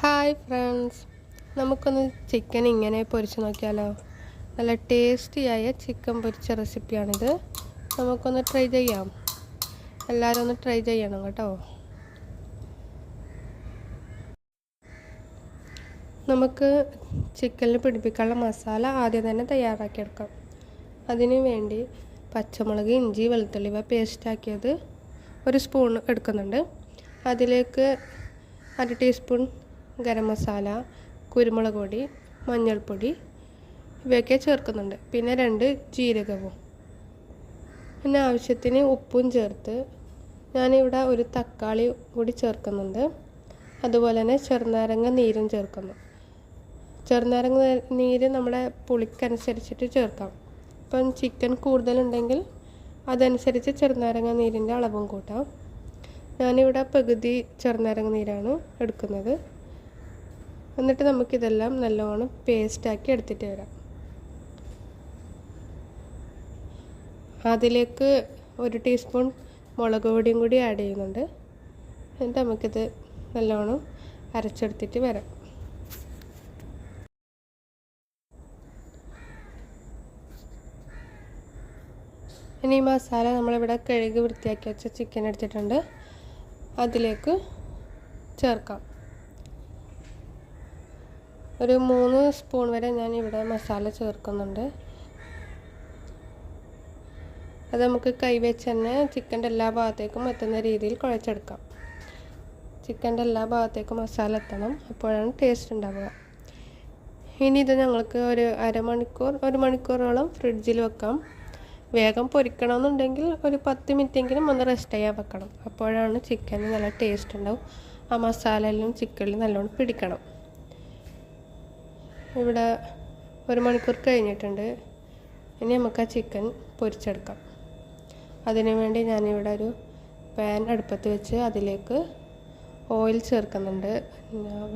Hi friends നമുക്കൊന്ന് chicken ഇങ്ങനെ പൊരിച്ച് നോക്കിയാലോ. നല്ല ടേസ്റ്റിയായ ചിക്കൻ പൊരിച്ച റെസിപ്പിയാണിത് നമുക്കൊന്ന് ട്രൈ ചെയ്യാം. എല്ലാവരും ഒന്ന് ട്രൈ ചെയ്യണം കേട്ടോ. നമുക്ക് ചിക്കനിൽ പിടിപ്പിക്കാനുള്ള മസാല ആദ്യം തന്നെ തയ്യാറാക്കിയെടുക്കാം. അതിനു വേണ്ടി പച്ചമുളക് ഇഞ്ചി വെളുത്തുള്ളി ഇവ പേസ്റ്റാക്കിയത് ഒരു സ്പൂൺ എടുക്കുന്നുണ്ട്. അതിലേക്ക് അര ടീസ്പൂൺ ഗരം മസാല കുരുമുളക് പൊടി മഞ്ഞൾപ്പൊടി ഇവയൊക്കെ ചേർക്കുന്നുണ്ട്. പിന്നെ രണ്ട് ജീരകവും. പിന്നെ ആവശ്യത്തിന് ഉപ്പും ചേർത്ത് ഞാനിവിടെ ഒരു തക്കാളി കൂടി ചേർക്കുന്നുണ്ട്. അതുപോലെ തന്നെ ചെറുനാരങ്ങ നീരും ചേർക്കുന്നു. ചെറുനാരങ്ങ നീര് നമ്മുടെ പുളിക്കനുസരിച്ചിട്ട് ചേർക്കാം. ഇപ്പം ചിക്കൻ കൂടുതലുണ്ടെങ്കിൽ അതനുസരിച്ച് ചെറുനാരങ്ങ നീരിന്റെ അളവും കൂട്ടാം. ഞാനിവിടെ പകുതി ചെറുനാരങ്ങ നീരാണ് എടുക്കുന്നത്. എന്നിട്ട് നമുക്കിതെല്ലാം നല്ലോണം പേസ്റ്റാക്കി എടുത്തിട്ട് വരാം. അതിലേക്ക് ഒരു ടീസ്പൂൺ മുളക് പൊടിയും കൂടി ആഡ് ചെയ്യുന്നുണ്ട്. എന്നിട്ട് നമുക്കിത് നല്ലോണം അരച്ചെടുത്തിട്ട് വരാം. ഇനി ഈ മസാല നമ്മളിവിടെ കഴുകി വൃത്തിയാക്കി വെച്ച ചിക്കൻ എടുത്തിട്ടുണ്ട്. അതിലേക്ക് ചേർക്കാം. ഒരു മൂന്ന് സ്പൂൺ വരെ ഞാൻ ഇവിടെ മസാല ചേർക്കുന്നുണ്ട്. അത് നമുക്ക് കൈവച്ച് തന്നെ ചിക്കന്റെ എല്ലാ ഭാഗത്തേക്കും എത്തുന്ന രീതിയിൽ കുഴച്ചെടുക്കാം. ചിക്കന്റെ എല്ലാ ഭാഗത്തേക്കും മസാല എത്തണം. അപ്പോഴാണ് ടേസ്റ്റ് ഉണ്ടാവുക. ഇനി ഇത് ഞങ്ങൾക്ക് ഒരു അരമണിക്കൂർ ഒരു മണിക്കൂറോളം ഫ്രിഡ്ജിൽ വെക്കാം. വേഗം പൊരിക്കണമെന്നുണ്ടെങ്കിൽ ഒരു പത്ത് മിനിറ്റെങ്കിലും ഒന്ന് റെസ്റ്റ് ചെയ്യാൻ വെക്കണം. അപ്പോഴാണ് ചിക്കന് നല്ല ടേസ്റ്റ് ഉണ്ടാവും. ആ മസാലയിലും ചിക്കനിലും നല്ലോണം പിടിക്കണം. ഇവിടെ ഒരു മണിക്കൂർ കഴിഞ്ഞിട്ടുണ്ട്. ഇനി നമുക്ക് ആ ചിക്കൻ പൊരിച്ചെടുക്കാം. അതിനു വേണ്ടി ഞാനിവിടെ ഒരു പാൻ അടുപ്പത്ത് വെച്ച് അതിലേക്ക് ഓയിൽ ചേർക്കുന്നുണ്ട്.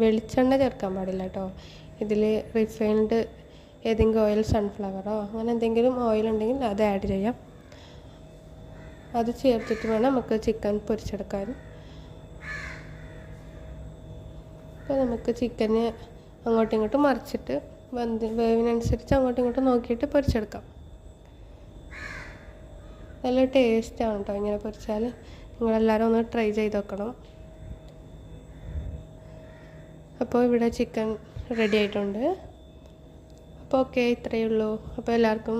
വെളിച്ചെണ്ണ ചേർക്കാൻ പാടില്ല കേട്ടോ. ഇതിൽ റിഫൈൻഡ് ഏതെങ്കിലും ഓയിൽ സൺഫ്ലവറോ അങ്ങനെ എന്തെങ്കിലും ഓയിൽ ഉണ്ടെങ്കിൽ അത് ആഡ് ചെയ്യാം. അത് ചേർത്തിട്ട് വേണം നമുക്ക് ചിക്കൻ പൊരിച്ചെടുക്കാൻ. അപ്പോൾ നമുക്ക് ചിക്കന് അങ്ങോട്ടും ഇങ്ങോട്ടും മറിച്ചിട്ട് വെന്ത് വേവിനനുസരിച്ച് അങ്ങോട്ടും ഇങ്ങോട്ടും നോക്കിയിട്ട് പൊരിച്ചെടുക്കാം. നല്ല ടേസ്റ്റാണ് കേട്ടോ ഇങ്ങനെ പൊരിച്ചാൽ നിങ്ങളെല്ലാവരും ഒന്ന് ട്രൈ ചെയ്ത് നോക്കണം. അപ്പോൾ ഇവിടെ ചിക്കൻ റെഡി ആയിട്ടുണ്ട്. അപ്പോൾ ഓക്കെ ഇത്രയേ ഉള്ളൂ. അപ്പോൾ എല്ലാവർക്കും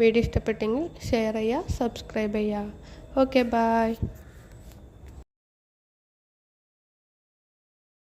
വീഡിയോ ഇഷ്ടപ്പെട്ടെങ്കിൽ ഷെയർ ചെയ്യുക സബ്സ്ക്രൈബ് ചെയ്യുക. Okay bye